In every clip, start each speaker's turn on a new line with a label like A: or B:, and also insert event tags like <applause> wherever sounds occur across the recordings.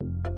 A: you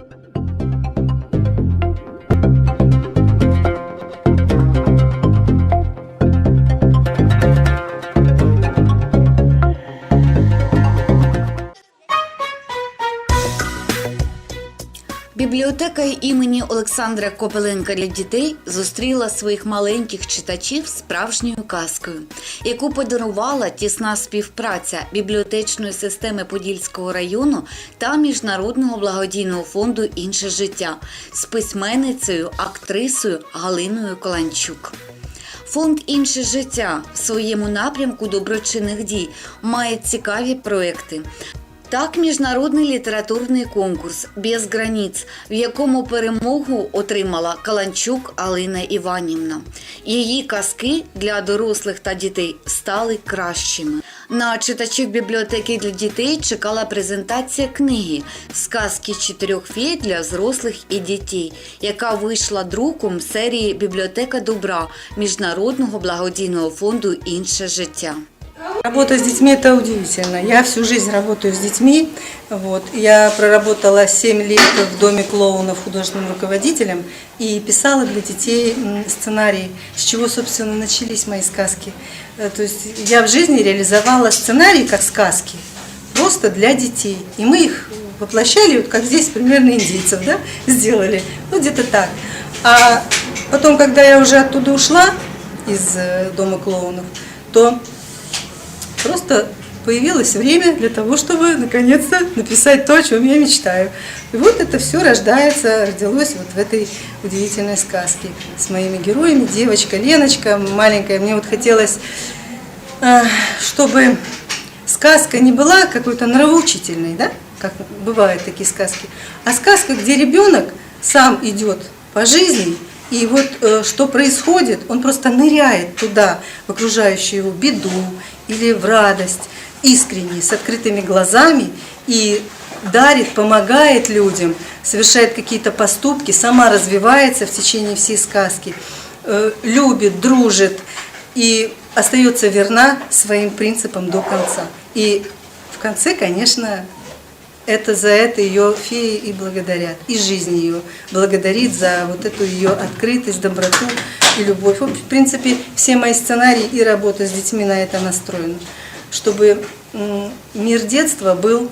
A: Бібліотека імені Олександра Копеленка для дітей зустріла своїх маленьких читачів справжньою казкою, яку подарувала тісна співпраця бібліотечної системи Подільського району та Міжнародного благодійного фонду Інше життя з письменницею, актрисою Галиною Коланчук. Фонд Інше життя в своєму напрямку доброчинних дій має цікаві проекти. Так, міжнародний літературний конкурс без границь, в якому перемогу отримала Каланчук Алина Іванівна. Її казки для дорослих та дітей стали кращими. На читачів бібліотеки для дітей чекала презентація книги Сказки чотирьох фей для взрослих і дітей, яка вийшла друком серії Бібліотека добра Міжнародного благодійного фонду Інше життя.
B: Работа с детьми – это удивительно. Я всю жизнь работаю с детьми. Вот. Я проработала 7 лет в Доме клоунов художественным руководителем и писала для детей сценарии, с чего, собственно, начались мои сказки. Э, То есть я в жизни реализовала сценарии как сказки, просто для детей. И мы их воплощали, вот как здесь примерно индейцев, да, <laughs> сделали. Ну, где-то так. А потом, когда я уже оттуда ушла, из э, Дома клоунов, то Просто появилось время для того, чтобы наконец-то написать то, о чем я мечтаю. И вот это все рождается, родилось вот в этой удивительной сказке с моими героями. Девочка Леночка маленькая, мне вот хотелось, э, чтобы сказка не была какой-то нравоучительной, да, как бывают такие сказки, а сказка, где ребенок сам идет по жизни, и вот э, что происходит, он просто ныряет туда, в окружающую его беду или в радость, искренне, с открытыми глазами и дарит, помогает людям, совершает какие-то поступки, сама развивается в течение всей сказки, э, любит, дружит и остается верна своим принципам до конца. И в конце, конечно, это за это ее феи и благодарят. И жизнь ее благодарит за вот эту ее открытость, доброту и любовь. В принципе, все мои сценарии и работа с детьми на это настроены. Чтобы мир детства был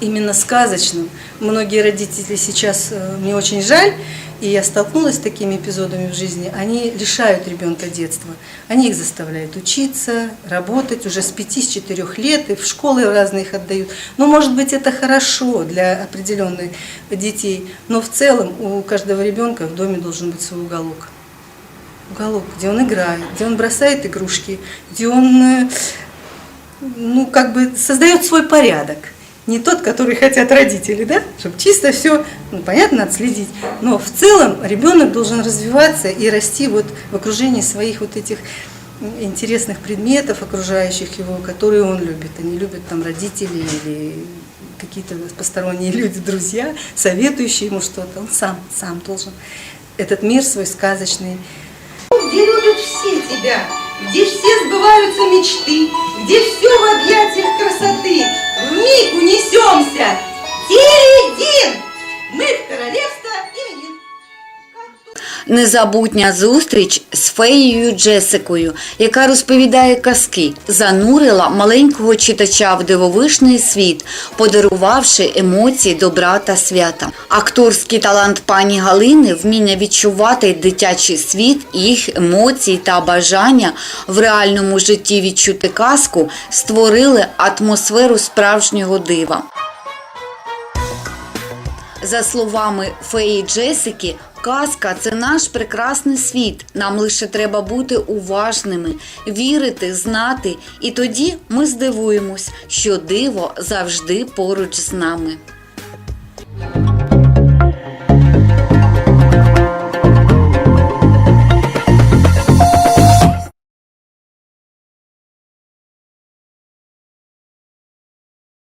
B: именно сказочным. Многие родители сейчас, э, мне очень жаль, и я столкнулась с такими эпизодами в жизни, они лишают ребенка детства. Они их заставляют учиться, работать уже с 5-4 лет, и в школы разные их отдают. Ну, может быть, это хорошо для определенных детей, но в целом у каждого ребенка в доме должен быть свой уголок. Уголок, где он играет, где он бросает игрушки, где он э, ну, как бы создает свой порядок. Не тот, который хотят родители, да? Чтобы чисто все, ну, понятно, надо следить. Но в целом ребенок должен развиваться и расти вот в окружении своих вот этих интересных предметов, окружающих его, которые он любит. Они любят там родители или какие-то посторонние <laughs> люди, друзья, советующие ему что-то. Он сам, сам должен этот мир свой сказочный
C: где любят все тебя, где все сбываются мечты, где все в объятиях
A: Незабутня зустріч з феєю Джесикою, яка розповідає казки, занурила маленького читача в дивовижний світ, подарувавши емоції добра та свята. Акторський талант пані Галини, вміння відчувати дитячий світ, їх емоції та бажання в реальному житті відчути казку створили атмосферу справжнього дива. За словами феї Джесики, казка це наш прекрасний світ. Нам лише треба бути уважними, вірити, знати, і тоді ми здивуємось, що диво завжди поруч з нами.